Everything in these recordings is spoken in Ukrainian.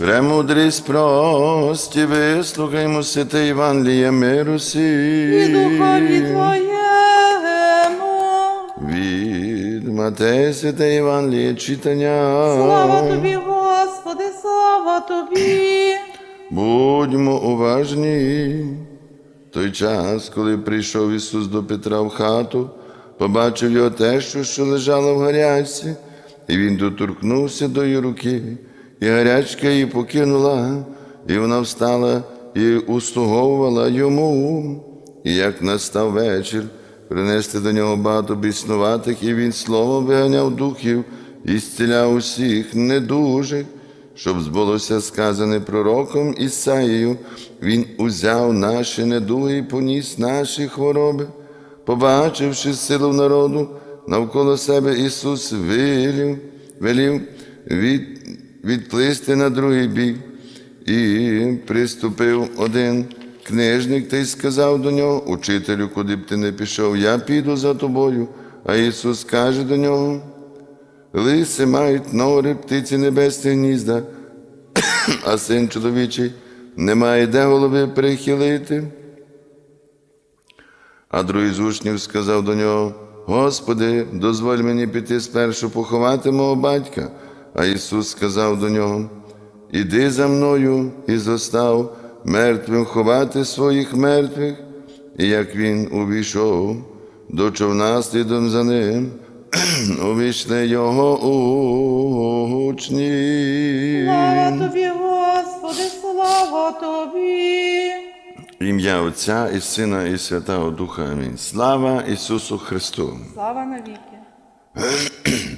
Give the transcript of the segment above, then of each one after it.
Премудрість прості, вислухаймо святе Євангеліє миру і духові Твоєму. Від Матея святе Євангеліє читання. Слава Тобі, Господи, слава Тобі. Будьмо уважні. Той час, коли прийшов Ісус до Петра в хату, побачив його тещу, що лежала в гарячці, і він доторкнувся до її руки, і гарячка її покинула, і вона встала і услуговувала йому. І як настав вечір, принести до нього багато біснуватих, і він словом виганяв духів і зціляв усіх недужих щоб збулося сказане пророком Ісаїю, Він узяв наші недуги і поніс наші хвороби, побачивши силу народу навколо себе Ісус вилів, велів від, відплисти на другий бік, і приступив один книжник та й сказав до нього, Учителю, куди б ти не пішов, я піду за тобою. А Ісус каже до нього, Лиси мають нори, птиці небесні гнізда, а син чоловічий не має де голови прихилити. А другий з учнів сказав до нього: Господи, дозволь мені піти спершу поховати мого батька. А Ісус сказав до нього: Іди за мною і зостав мертвим ховати своїх мертвих. І як він увійшов до човна слідом за ним, увійшли його учні. Слава Тобі, Господи, слава Тобі. Ім'я Отця і Сина, і Святого Духа. Амінь. Слава Ісусу Христу! Слава навіки.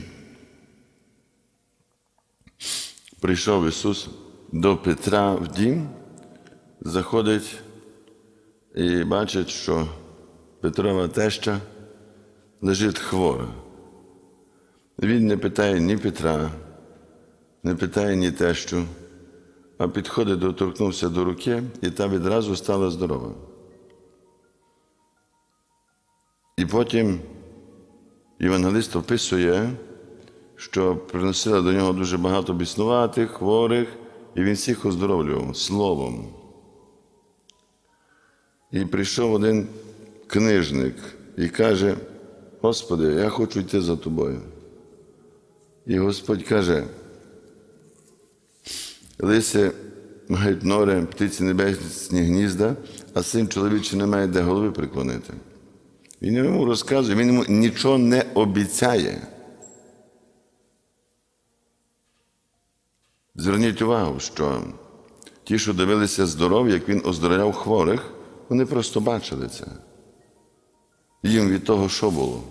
Прийшов Ісус до Петра в дім, заходить і бачить, що Петрова теща лежить хвора. Він не питає ні Петра, не питає ні тещу, а підходить, доторкнувся до руки, і та відразу стала здорова. І потім євангелист описує, що приносили до нього дуже багато біснуватих, хворих, і він всіх оздоровлював словом. І прийшов один книжник і каже: Господи, я хочу йти за тобою. І Господь каже, лиси мають нори, птиці небесні гнізда, а син чоловічий не має де голови приклонити. Він йому розказує, він йому нічого не обіцяє. Зверніть увагу, що ті, що дивилися здоров'я, як він оздоровляв хворих, вони просто бачили це. Їм від того, що було?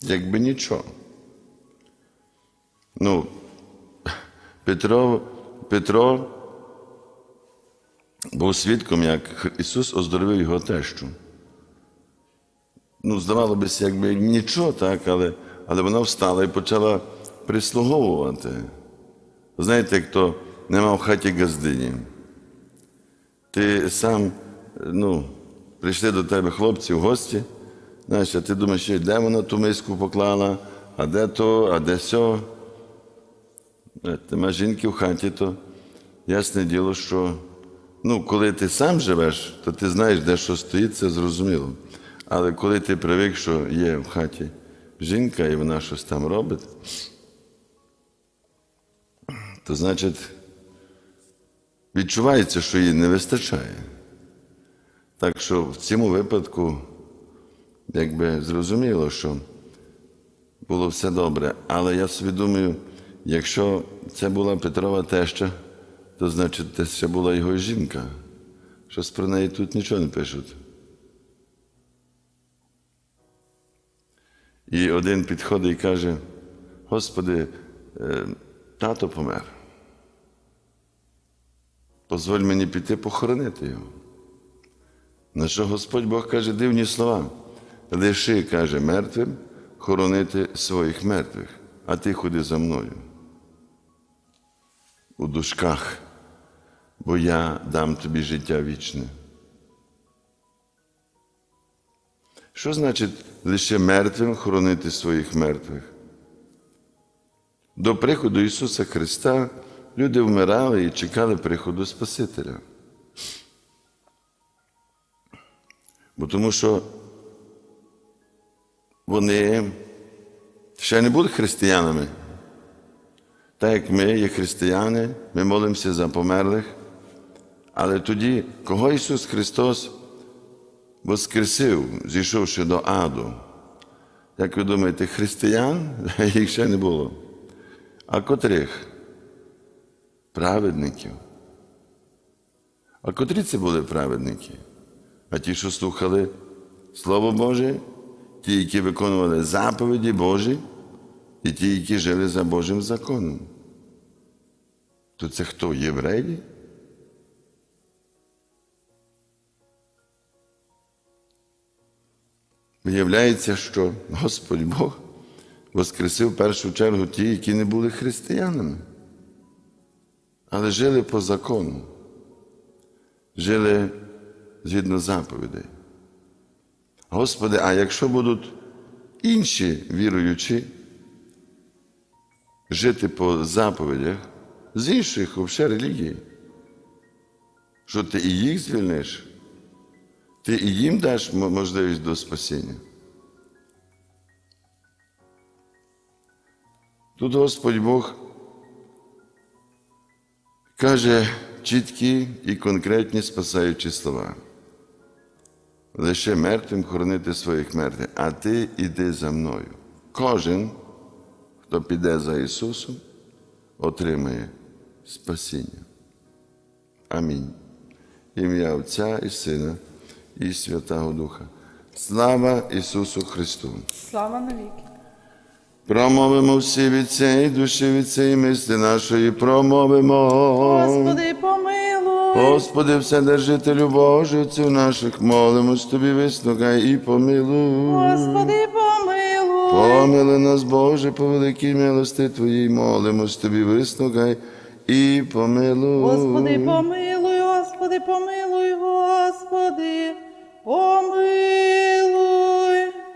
Якби нічого. Ну, Петро, Петро був свідком, як Ісус оздоровив його тещу. Ну, здавалося, якби нічого, так, але, але вона встала і почала прислуговувати. Знаєте, як то нема в хаті газдині. Ти сам, ну, прийшли до тебе хлопці в гості, знаєш, а ти думаєш, що де вона ту миску поклала, а де то, а де сьо. Нема жінки в хаті, то ясне діло, що ну, коли ти сам живеш, то ти знаєш, де що стоїть, це зрозуміло. Але коли ти привик, що є в хаті жінка і вона щось там робить, то значить відчувається, що їй не вистачає. Так що в цьому випадку, якби зрозуміло, що було все добре. Але я собі думаю, якщо це була Петрова теща, то значить це ще була його жінка. Щось про неї тут нічого не пишуть. І один підходить і каже: Господи, е, тато помер. Позволь мені піти похоронити його. На що Господь Бог каже дивні слова. Лиши, каже, мертвим хоронити своїх мертвих, а ти ходи за мною. У душках, бо я дам тобі життя вічне. Що значить лише мертвим хоронити своїх мертвих? До приходу Ісуса Христа люди вмирали і чекали приходу Спасителя. Бо тому що вони ще не були християнами. Так як ми є християни, ми молимося за померлих. Але тоді, кого Ісус Христос воскресив, зійшовши до аду? Як ви думаєте, християн їх ще не було. А котрих? Праведників. А котрі це були праведники? А ті, що слухали Слово Боже, ті, які виконували заповіді Божі, і ті, які жили за Божим законом. То це хто? Євреї? Виявляється, що Господь Бог воскресив в першу чергу ті, які не були християнами, але жили по закону, жили згідно заповідей. Господи, а якщо будуть інші віруючі жити по заповідях з інших взагалі релігій, що ти і їх звільниш? Ти і їм даш можливість до спасіння. Тут Господь Бог каже чіткі і конкретні спасаючі слова. Лише мертвим хоронити своїх мертвих, а ти іди за мною. Кожен, хто піде за Ісусом, отримає спасіння. Амінь. Ім'я Отця і Сина і Святого Духа. Слава Ісусу Христу! Слава навіки. Промовимо всі від цієї душі, від цієї мислі нашої, промовимо. Господи, помилуй. Господи, Вседержителю Божий, Отцю наших, молимось Тобі, вислухай і помилуй. Господи, помилуй. Помили нас, Боже, по великій милости Твоїй, молимось Тобі, вислухай і помилуй. Господи, помилуй, Господи, помилуй, Господи, помилуй.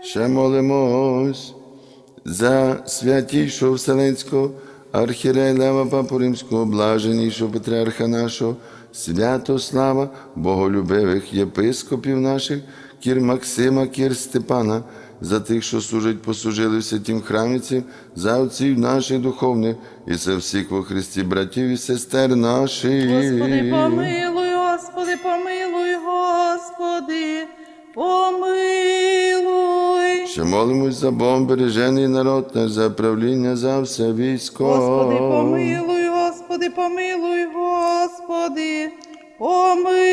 Ще молимось за святійшого Вселенського архірея Лева Папу Римського, блаженнішого патріарха нашого, Святослава, боголюбивих єпископів наших, кір Максима, кір Степана, за тих, що служать, послужили в святім храміці, за отців наших духовних і за всіх во Христі братів і сестер наших. Господи, помилуй, що молимось за Бог, бережений народ, наш за правління за все військо. Господи, помилуй, Господи, помилуй, Господи, помилуй.